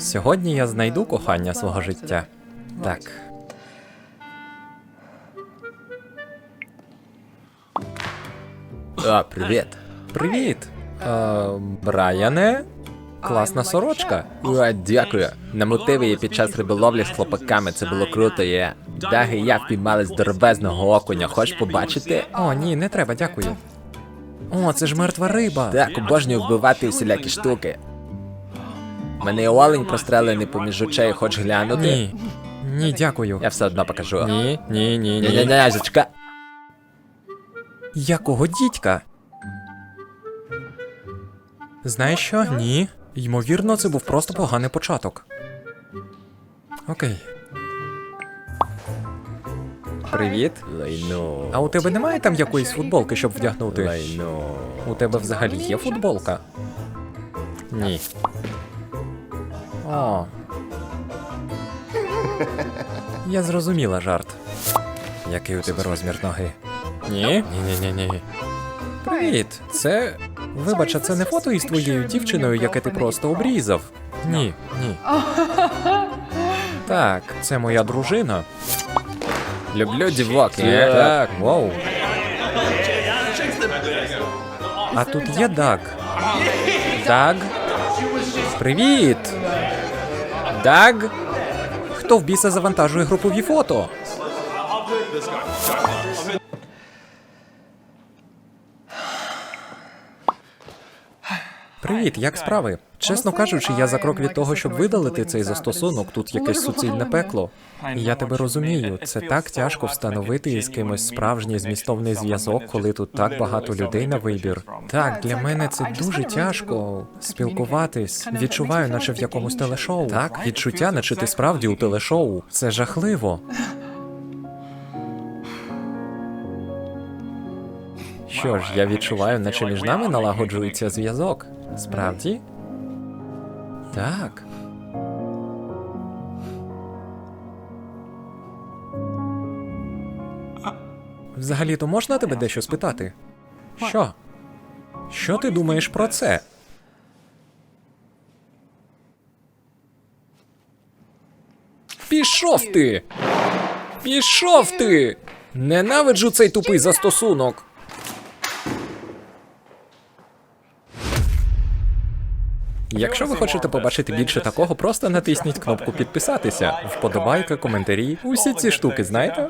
Сьогодні я знайду кохання свого життя. Так. А, привіт. Привіт. Е, Брайане? Класна сорочка. А, дякую. На мотиві під час риболовлі з хлопаками це було круто. Я Даги я впіймали здоровезного окуня. Хочеш побачити? О, ні, не треба, дякую. О, це ж мертва риба. Так, обожнюю вбивати всілякі штуки. Мене олень прострелений поміж очей, хоч глянути. Ні. Ні, дякую. Я все одно покажу. Ні, ні, ні, ні, ні. ні, зачка. Якого дідька? Знаєш що? Ні. Ймовірно, це був просто поганий початок. Окей. Привіт. Лайно. А у тебе немає там якоїсь футболки, щоб вдягнути? Лайно. У тебе взагалі є футболка? Ні. О. Я зрозуміла жарт. Який у тебе розмір ноги? Ні? Ні-ні-ні-ні. Привіт. Це. Вибач, а це не фото із твоєю дівчиною, яке ти просто обрізав. Ні, ні. Так, це моя дружина. Люблю дівок. Так, так, вау. А тут є Даг. Даг? Привіт! Даг? Хто в біса завантажує групові фото? Привіт, як справи? Чесно кажучи, я за крок від того, щоб видалити цей застосунок, тут якесь суцільне пекло. Я тебе розумію, це так тяжко встановити із кимось справжній змістовний зв'язок, коли тут так багато людей на вибір. Так, для мене це дуже тяжко спілкуватись. Відчуваю, наче в якомусь телешоу. Так, відчуття, наче ти справді у телешоу. Це жахливо. Що ж, я відчуваю, наче між нами налагоджується зв'язок. Справді? Так. Взагалі-то можна тебе дещо спитати? Що? Що ти думаєш про це? Пішов ти! Пішов ти! Ненавиджу цей тупий застосунок. Якщо ви хочете побачити більше такого, просто натисніть кнопку підписатися, вподобайка, коментарі. Усі ці штуки, знаєте?